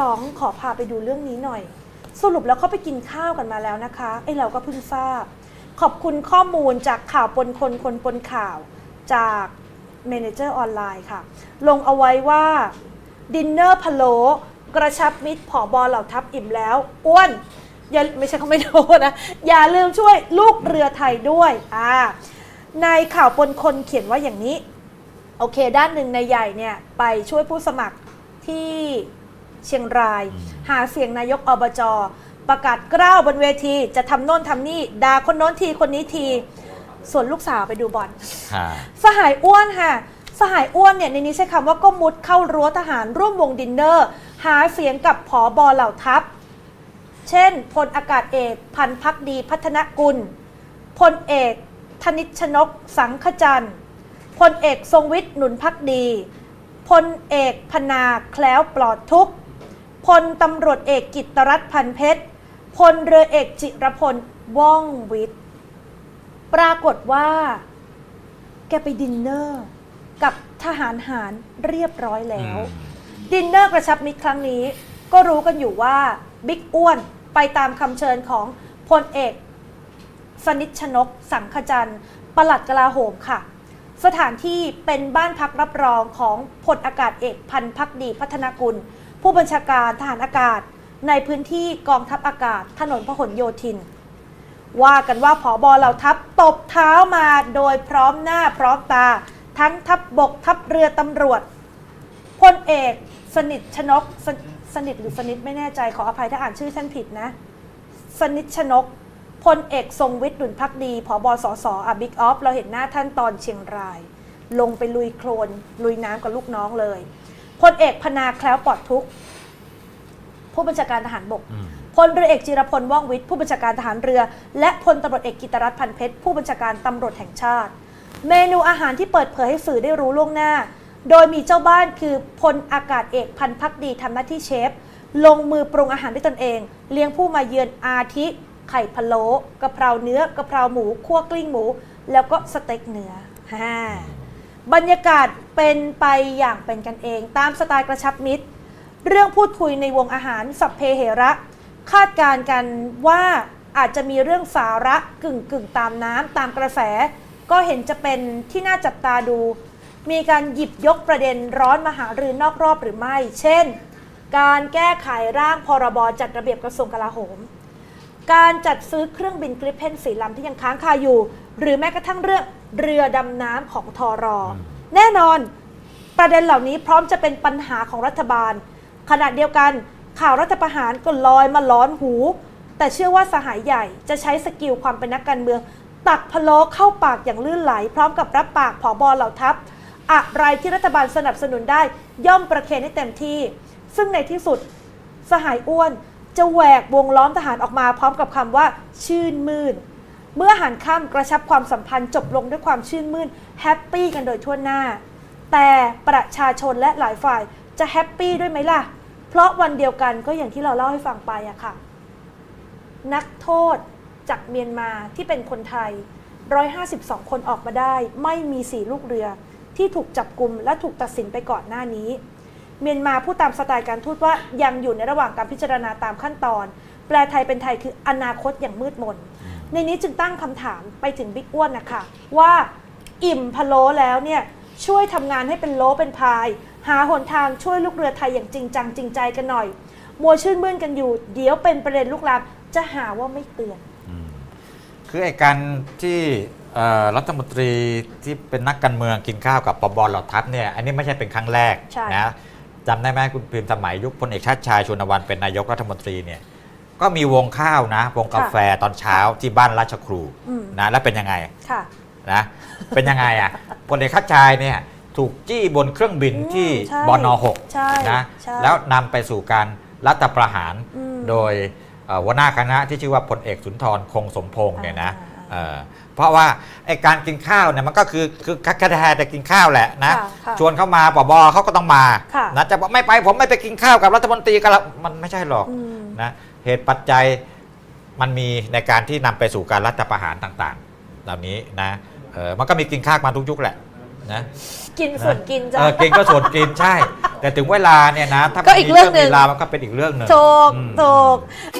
สองขอพาไปดูเรื่องนี้หน่อย สรุปแล้วเขาไปกินข้าวกันมาแล้วนะคะไอ้เราก็เพิ่งทราบ ขอบคุณข้อมูลจากข่าวปนคนคนปนข่าวจากเมนเจอร์ออนไลน์ค่ะ ลงเอาไว้ว่าดินเนอร์พะโลกระชับมิตรผอบอเหล่าทัพอิ่มแล้ว อ้วน อย่าไม่ใช่เขาไม่โดนนะ อย่าลืมช่วยลูกเรือไทยด้วยอ่าในข่าวปนคนเขียนว่าอย่างนี้ โอเค ด้านหนึ่งนายใหญ่เนี่ย ไปช่วยผู้สมัครที่ เชียงรายอืมหาเสียงนายกอบจประกาศกล้าวบนเวที จะทำโน่นทำนี่ด่าคนโน้นทีคนนี้ที ส่วนลูกสาวไปดูบอล ค่ะ สหายอ้วนค่ะ สหายอ้วนเนี่ยในนี้ใช้คำว่าก็มุดเข้ารั้วทหารร่วมวงดินเนอร์ หาเสียงกับผอบอเหล่าทัพ เช่นพลอากาศเอกพันพักดีพัฒนกุลพลเอกธนิชชนกสังขจันทร์พลเอกทรงวิทย์หนุนพักดีพลเอกพนาแคล้วปลอดทุกข์ พลตำรวจเอกกิตตรัตน์พันเพชรพลเรือเอกจิรพลว่องวิทย์ปรากฏว่า แกไปดินเนอร์กับทหารหารเรียบร้อยแล้ว ดินเนอร์กระชับมิตรครั้งนี้ ก็รู้กันอยู่ว่าบิ๊กอ้วนไปตามคำเชิญของพลเอก สนิชชนก สังขจันทร์ปลัดกลาโหมค่ะ สถานที่เป็นบ้านพักรับรองของพลอากาศเอกพันพักดีพัฒนกุล ผู้บัญชาการทหารอากาศ ในพื้นที่กองทัพอากาศ ถนนพหลโยธิน ว่ากันว่าผอบอเหล่าทัพตบเท้ามาโดยพร้อมหน้าพร้อมตา ทั้งทัพบบกทัพเรือตำรวจพลเอกสนิทชนกสสนิทหรือสนิทไม่แน่ใจขออภัยถ้าอ่านชื่อท่านผิดนะ สนิทชนกพลเอกทรงวิทย์ดุลพักดีผอบอสสอะบิ๊กออฟเราเห็นหน้าท่านตอนเชียงราย ลงไปลุยโคลนลุยน้ำกับลูกน้องเลย พลเอกพนาแคล้วปลอดทุกข์ผู้บัญชาการทหารบกอืมพลเรือเอกจิรพลว่องวิทย์ผู้บัญชาการทหารเรือ และพลตำรวจเอกกิตรัตน์พันเพชรผู้บัญชาการตำรวจแห่งชาติ เมนูอาหารที่เปิดเผยให้สื่อได้รู้ล่วงหน้า โดยมีเจ้าบ้านคือพลอากาศเอกพันพักดีทำหน้าที่เชฟ ลงมือปรุงอาหารด้วยตนเอง เลี้ยงผู้มาเยือนอาทิไข่พะโล้กะเพราเนื้อกะเพราหมูคั่วกลิ้งหมู แล้วก็สเต็กเนื้อฮ่า บรรยากาศเป็นไปอย่างเป็นกันเอง ตามสไตล์กระชับมิตร เรื่องพูดคุยในวงอาหารสัพเพเหระ คาดการกันว่าอาจจะมีเรื่องสาระกึ่งกึ่งตามน้ำตามกระแส ก็เห็นจะเป็นที่น่าจับตาดู มีการหยิบยกประเด็นร้อนมาหารือนอกรอบหรือไม่ เช่น การแก้ไขร่างพรบจัดระเบียบกระทรวงกลาโหม การจัดซื้อเครื่องบินกริปเพนสีลำที่ยังค้างคาอยู่ หรือแม้กระทั่งเรื่อง เรือดำน้ำของทอรอ แน่นอนประเด็นเหล่านี้พร้อมจะเป็นปัญหาของรัฐบาล ขณะเดียวกันข่าวรัฐประหารก็ลอยมาล้อนหู แต่เชื่อว่าสหายใหญ่จะใช้สกิลความเป็นนักการเมือง ตักพะโล้เข้าปากอย่างลื่นไหล พร้อมกับรับปากผอบอเหล่าทัพ อะไรที่รัฐบาลสนับสนุนได้ย่อมประเคนให้เต็มที่ ซึ่งในที่สุดสหายอ้วนจะแหวกวงล้อมทหารออกมาพร้อมกับคำว่าชื่นมื่น เมื่อหันข้ามกระชับความสัมพันธ์จบลงด้วยความชื่นมื่นแฮปปี้กันโดยทั่วหน้า แต่ประชาชนและหลายฝ่ายจะแฮปปี้ด้วยไหมล่ะ เพราะวันเดียวกันก็อย่างที่เราเล่าให้ฟังไปอะค่ะ นักโทษจากเมียนมาที่เป็นคนไทย 152 คนออกมาได้ ไม่มีสีลูกเรือ ที่ถูกจับกลุ่มและถูกตัดสินไปก่อนหน้านี้ เมียนมาพูดตามสไตล์การทูตว่ายังอยู่ในระหว่างการพิจารณาตามขั้นตอน แปลไทยเป็นไทยคืออนาคตอย่างมืดมน ในนี้จึงตั้งคำถามไปถึงบิ๊กอ้วนนะคะว่าอิ่มพะโล้แล้วเนี่ยช่วยทำงานให้เป็นโลเป็นพาย หาหนทางช่วยลูกเรือไทยอย่างจริงจังจริงใจกันหน่อย มัวชื่นมื่นกันอยู่ เดี๋ยวเป็นประเด็นลุกลามจะหาว่าไม่เตือน คือไอ้การที่เอ่อรัฐมนตรีที่เป็นนักการเมืองกินข้าวกับปบเหล่าทัพเนี่ยอันนี้ไม่ใช่เป็นครั้งแรกใช่ นะจำได้ไหมคุณพิมพ์สมัยยุคพลเอกชาติชายชวนวันเป็นนายกรัฐมนตรีเนี่ย ก็มีวงข้าวนะ วงกาแฟตอนเช้าที่บ้านราชครูอืมนะแล้วเป็นยังไงค่ะนะเป็นยังไงอะพลเอกชาติชายเนี่ยถูกจี้บนเครื่องบินอืมที่ใช่บนหกใช่นะใช่แล้วนำไปสู่การรัฐประหารอืมโดยเอ่อหัวหน้าคณะที่ชื่อว่าพลเอกสุนทรคงสมพงษ์เนี่ยนะอ่าเอ่อเพราะว่าไอการกินข้าวเนี่ยมันก็คือคือคักแท้แต่กินข้าวแหละนะค่ะค่ะชวนเข้ามาปบเขาก็ต้องมาค่ะนะจะบอกไม่ไปผมไม่ไปกินข้าวกับรัฐมนตรีกันละมันไม่ใช่หรอกอืมนะ เหตุปัจจัยมันมีในการที่นำไปสู่การรัฐประหารต่างๆ เหล่านี้นะเออมันก็มีกินข้าวมาทุกยุคแหละนะกินส่วนกินจ้ะเออกินก็ส่วนกินใช่ แต่ถึงเวลาเนี่ยนะถ้าก็อีกเรื่องหนึ่งมีเวลามันก็เป็นอีกเรื่องหนึ่งถูกอืมถูกต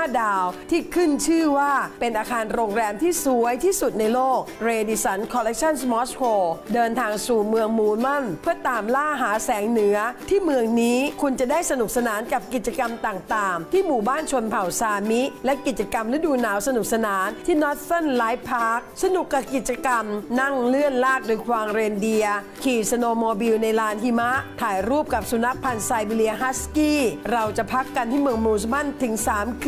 5 ดาวที่ขึ้นชื่อว่าเป็นอาคารโรงแรมที่สวยที่สุดในโลก Radisson Collection Moscow เดินทางสู่เมืองมูนมันเพื่อตามล่าหาแสงเหนือ ที่เมืองนี้คุณจะได้สนุกสนานกับกิจกรรมต่างๆ ที่หมู่บ้านชนเผ่าซามิ และกิจกรรมฤดูหนาวสนุกสนานที่ Northern Light Park สนุกกับกิจกรรม นั่งเลื่อนลากโดยควางเรนเดีย ขี่สโนโมบิลในลานหิมะ ถ่ายรูปกับสุนัขพันธุ์ไซบีเรียฮัสกี้ เราจะพักกันที่เมืองมูสมันถึง 3 ค